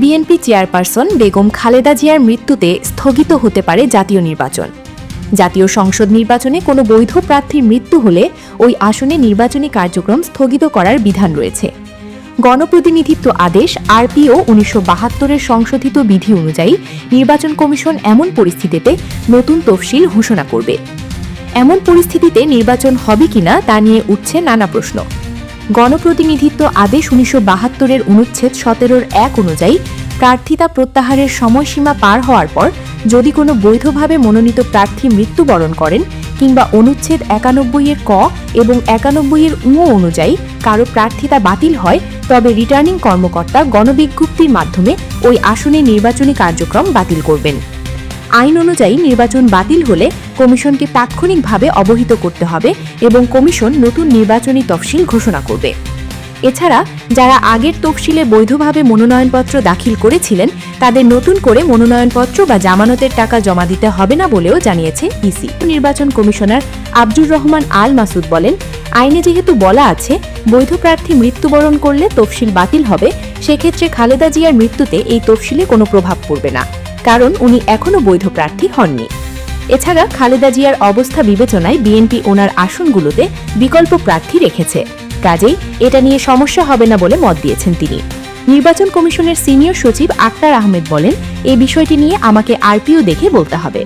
BNP chairperson Begum Khaleda জিয়ার মৃত্যুতে স্থগিত হতে পারে জাতীয় নির্বাচন। জাতীয় সংসদ নির্বাচনে কোনো বৈধ প্রার্থীর মৃত্যু হলে ওই আসনে নির্বাচনী কার্যক্রম স্থগিত করার বিধান রয়েছে। গণপ্রতিনিধিত্ব আদেশ আরপিও উনিশশো বাহাত্তরের সংশোধিত বিধি অনুযায়ী নির্বাচন কমিশন এমন পরিস্থিতিতে নতুন তফসিল ঘোষণা করবে। এমন পরিস্থিতিতে নির্বাচন হবে কিনা তা নিয়ে উঠছে নানা প্রশ্ন। গণপ্রতিনিধিত্ব আদেশ উনিশশো বাহাত্তরের অনুচ্ছেদ সতেরোর এক অনুযায়ী প্রার্থিতা প্রত্যাহারের সময়সীমা পার হওয়ার পর যদি কোনো বৈধভাবে মনোনীত প্রার্থী মৃত্যুবরণ করেন কিংবা অনুচ্ছেদ একানব্বই এর ক এবং একানব্বই এর উঁ অনুযায়ী কারও প্রার্থিতা বাতিল হয়, তবে রিটার্নিং কর্মকর্তা গণবিজ্ঞপ্তির মাধ্যমে ওই আসনে নির্বাচনী কার্যক্রম বাতিল করবেন। আইন অনুযায়ী নির্বাচন বাতিল হলে কমিশনকে তাৎক্ষণিকভাবে অবহিত করতে হবে এবং কমিশন নতুন নির্বাচনী তফসিল ঘোষণা করবে। এছাড়া, যারা আগের তফসিলে বৈধভাবে মনোনয়নপত্র দাখিল করেছিলেন, তাদের নতুন করে মনোনয়নপত্র বা জামানতের টাকা জমা দিতে হবে না বলেও জানিয়েছে ইসি। নির্বাচন কমিশনার আব্দুর রহমান আল মাসুদ বলেন, আইনে যেহেতু বলা আছে, বৈধ প্রার্থী মৃত্যুবরণ করলে তফসিল বাতিল হবে, সেক্ষেত্রে খালেদা জিয়ার মৃত্যুতে এই তফসিলে কোনো প্রভাব পড়বে না। কারণ উনি এখনও বৈধ প্রার্থী হননি। এছাড়া খালেদা জিয়ার অবস্থা বিবেচনায় বিএনপি ওনার আসনগুলোতে বিকল্প প্রার্থী রেখেছে। কাজেই এটা নিয়ে সমস্যা হবে না বলে মত দিয়েছেন তিনি। নির্বাচন কমিশনের সিনিয়র সচিব আক্তার আহমেদ বলেন এই বিষয়টি নিয়ে আমাকে আরপিও দেখে বলতে হবে।